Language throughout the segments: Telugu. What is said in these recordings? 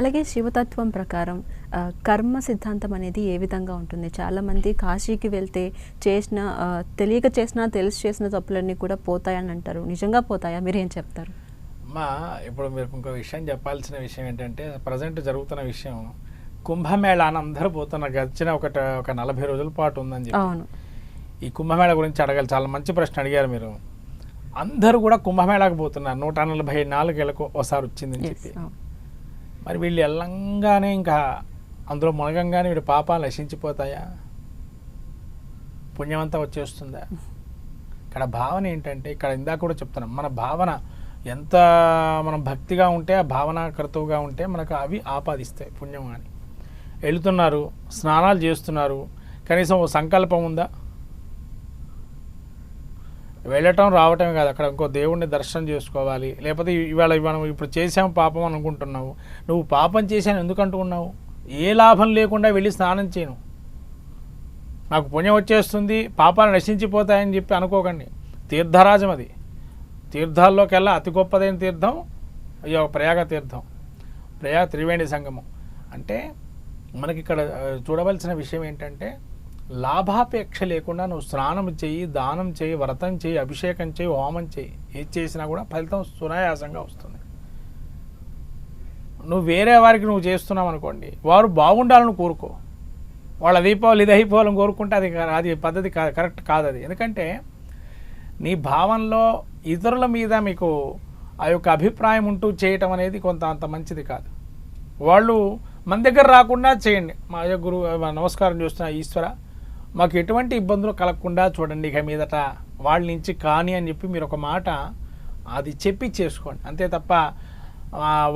అలాగే శివతత్వం ప్రకారం కర్మ సిద్ధాంతం అనేది ఏ విధంగా ఉంటుంది? చాలామంది కాశీకి వెళ్తే చేసిన తెలియక చేసిన తెలిసి చేసిన తప్పులన్నీ కూడా పోతాయని అంటారు. నిజంగా పోతాయా? మీరు ఏం చెప్తారు? అమ్మా ఇప్పుడు మీరు ఇంకో విషయం చెప్పాల్సిన విషయం ఏంటంటే ప్రజెంట్ జరుగుతున్న విషయం కుంభమేళాన్ని అందరూ పోతున్నారు గడిచిన ఒక ఒక నలభై రోజుల పాటు ఉందని చెప్పి. అవును. ఈ కుంభమేళ గురించి అడగాలి. చాలా మంచి ప్రశ్న అడిగారు మీరు. అందరూ కూడా కుంభమేళాకు పోతున్నారు. నూట నలభై నాలుగేళ్ళకు ఒకసారి వచ్చిందని చెప్పి. మరి వీళ్ళు వెళ్ళంగానే ఇంకా అందులో మునగంగానే వీడి పాపాలు నశించిపోతాయా? పుణ్యమంతా వచ్చేస్తుందా? ఇక్కడ భావన ఏంటంటే ఇక్కడ ఇందాక కూడా చెప్తున్నాం మన భావన ఎంత మనం భక్తిగా ఉంటే ఆ భావన కర్తవుగా ఉంటే మనకు అవి ఆపాదిస్తాయి పుణ్యం అని. వెళుతున్నారు స్నానాలు చేస్తున్నారు కనీసం ఓ సంకల్పం ఉందా? వెళ్ళటం రావటమే కాదు. అక్కడ ఇంకో దేవుణ్ణి దర్శనం చేసుకోవాలి. లేకపోతే ఇవాళ మనం ఇప్పుడు చేసాం పాపం అనుకుంటున్నావు. నువ్వు పాపం చేశాను ఎందుకు అంటున్నావు ఏ లాభం లేకుండా వెళ్ళి స్నానం చేయను. నాకు పుణ్యం వచ్చేస్తుంది పాపాలు నశించిపోతాయని చెప్పి అనుకోకండి. తీర్థరాజం అది. తీర్థాల్లోకెల్లా అతి గొప్పదైన తీర్థం ఈ యొక్క ప్రయాగ తీర్థం. ప్రయాగ త్రివేణి సంగమం. అంటే మనకి ఇక్కడ చూడవలసిన విషయం ఏంటంటే లాభాపేక్ష లేకుండా నువ్వు స్నానం చేయి దానం చేయి వ్రతం చేయి అభిషేకం చేయి హోమం చేయి. ఏది చేసినా కూడా ఫలితం సునాయాసంగా వస్తుంది. నువ్వు వేరే వారికి నువ్వు చేస్తున్నావు అనుకోండి వారు బాగుండాలని కోరుకో. వాళ్ళ దీపావళి ఇది అయిపోవాలని కోరుకుంటే అది అది పద్ధతి కరెక్ట్ కాదు అది. ఎందుకంటే నీ భావంలో ఇతరుల మీద మీకు ఆ యొక్క అభిప్రాయం ఉంటూ చేయటం అనేది కొంత అంత మంచిది కాదు. వాళ్ళు మన దగ్గర రాకుండా చేయండి. మా గురువు నమస్కారం చూస్తున్న ఈశ్వర మాకు ఎటువంటి ఇబ్బందులు కలగకుండా చూడండి ఇక మీదట వాళ్ళ నుంచి కానీ అని చెప్పి మీరు ఒక మాట అది చెప్పి చేసుకోండి. అంతే తప్ప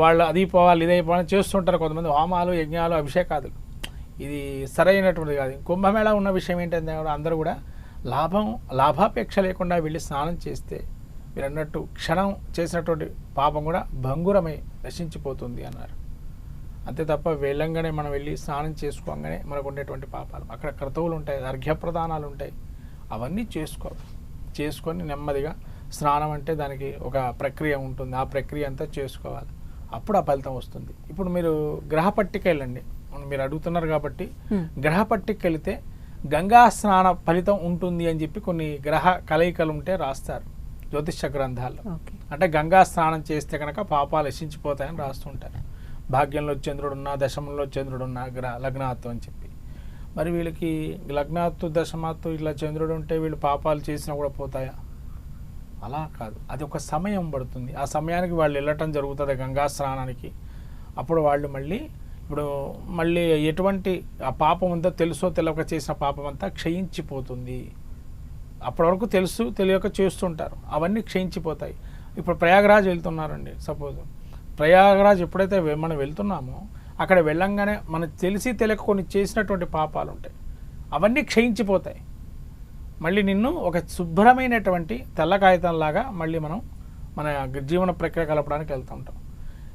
వాళ్ళు అది పోవాలి ఇదైపోవాలి చేస్తుంటారు కొంతమంది హోమాలు యజ్ఞాలు అభిషేకాదులు. ఇది సరైనటువంటిది కాదు. కుంభమేళ ఉన్న విషయం ఏంటంటే కూడా అందరూ కూడా లాభం లాభాపేక్ష లేకుండా వెళ్ళి స్నానం చేస్తే మీరు అన్నట్టు క్షణం చేసినటువంటి పాపం కూడా భంగురమై నశించిపోతుంది అన్నారు. అంతే తప్ప వెళ్ళంగానే మనం వెళ్ళి స్నానం చేసుకోగానే మనకు ఉండేటువంటి పాపాలు. అక్కడ క్రతువులు ఉంటాయి అర్ఘ్యప్రదానాలు ఉంటాయి అవన్నీ చేసుకోవాలి చేసుకొని నెమ్మదిగా స్నానం అంటే దానికి ఒక ప్రక్రియ ఉంటుంది. ఆ ప్రక్రియ అంతా చేసుకోవాలి. అప్పుడు ఆ ఫలితం వస్తుంది. ఇప్పుడు మీరు గ్రహ పట్టిక వెళ్ళండి మీరు అడుగుతున్నారు కాబట్టి. గ్రహ పట్టిక వెళితే గంగా స్నాన ఫలితం ఉంటుంది అని చెప్పి కొన్ని గ్రహ కలయికలు ఉంటే రాస్తారు జ్యోతిష గ్రంథాల్లో. అంటే గంగా స్నానం చేస్తే కనుక పాపాలు నశించిపోతాయని రాస్తుంటారు. భాగ్యంలో చంద్రుడున్నా దశమంలో చంద్రుడున్నా గ్ర లగ్నాత్తు అని చెప్పి. మరి వీళ్ళకి లగ్నాత్తు దశమాత్తు ఇట్లా చంద్రుడు ఉంటే వీళ్ళు పాపాలు చేసినా కూడా పోతాయా? అలా కాదు. అది ఒక సమయం పడుతుంది. ఆ సమయానికి వాళ్ళు వెళ్ళటం జరుగుతుంది గంగా స్నానానికి. అప్పుడు వాళ్ళు మళ్ళీ ఇప్పుడు మళ్ళీ ఎటువంటి ఆ పాపం ఉందో తెలుసో తెలియక చేసిన పాపం అంతా క్షయించిపోతుంది. అప్పటి వరకు తెలుసు తెలియక చేస్తుంటారు. అవన్నీ క్షయించిపోతాయి. ఇప్పుడు ప్రయాగరాజ్ వెళ్తున్నారండి సపోజ్. ప్రయాగరాజ్ ఎప్పుడైతే మనం వెళ్తున్నామో అక్కడ వెళ్ళంగానే మనకు తెలిసి తెలియక కొన్ని చేసినటువంటి పాపాలు ఉంటాయి అవన్నీ క్షయించిపోతాయి. మళ్ళీ నిన్ను ఒక శుభ్రమైనటువంటి తెల్ల కాగితంలాగా మళ్ళీ మనం మన జీవన ప్రక్రియ కలపడానికి వెళ్తూ ఉంటాం.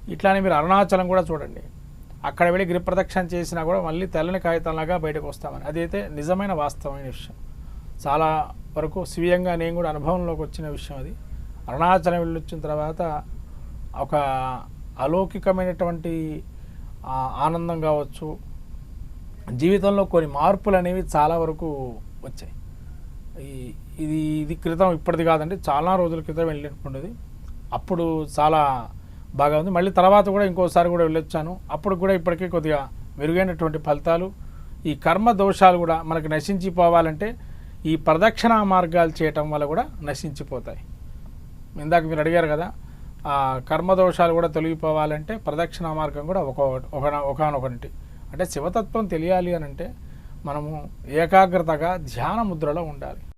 ఇట్లానే మీరు అరుణాచలం కూడా చూడండి. అక్కడ వెళ్ళి గిరి ప్రదక్షిణ చేసినా కూడా మళ్ళీ తెల్లని కాగితంలాగా బయటకు వస్తామని. అదైతే నిజమైన వాస్తవమైన విషయం. చాలా వరకు స్వీయంగా నేను కూడా అనుభవంలోకి వచ్చిన విషయం అది. అరుణాచలం వెళ్ళి వచ్చిన తర్వాత ఒక అలౌకికమైనటువంటి ఆనందం కావచ్చు. జీవితంలో కొన్ని మార్పులు అనేవి చాలా వరకు వచ్చాయి. ఇది ఇది క్రితం ఇప్పటిది కాదండి. చాలా రోజుల క్రితం వెళ్ళినటువంటిది అప్పుడు చాలా బాగా ఉంది. మళ్ళీ తర్వాత కూడా ఇంకోసారి కూడా వెళ్ళొచ్చాను. అప్పుడు కూడా ఇప్పటికీ కొద్దిగా మెరుగైనటువంటి ఫలితాలు. ఈ కర్మ దోషాలు కూడా మనకు నశించిపోవాలంటే ఈ ప్రదక్షిణా మార్గాలు చేయటం వల్ల కూడా నశించిపోతాయి. ఇందాక మీరు అడిగారు కదా ఆ కర్మదోషాలు కూడా తొలగిపోవాలంటే ప్రదక్షిణ మార్గం కూడా ఒక ఒక ఒకనొకటి. అంటే శివతత్వం తెలియాలి అని అంటే మనము ఏకాగ్రతగా ధ్యాన ముద్రలో ఉండాలి.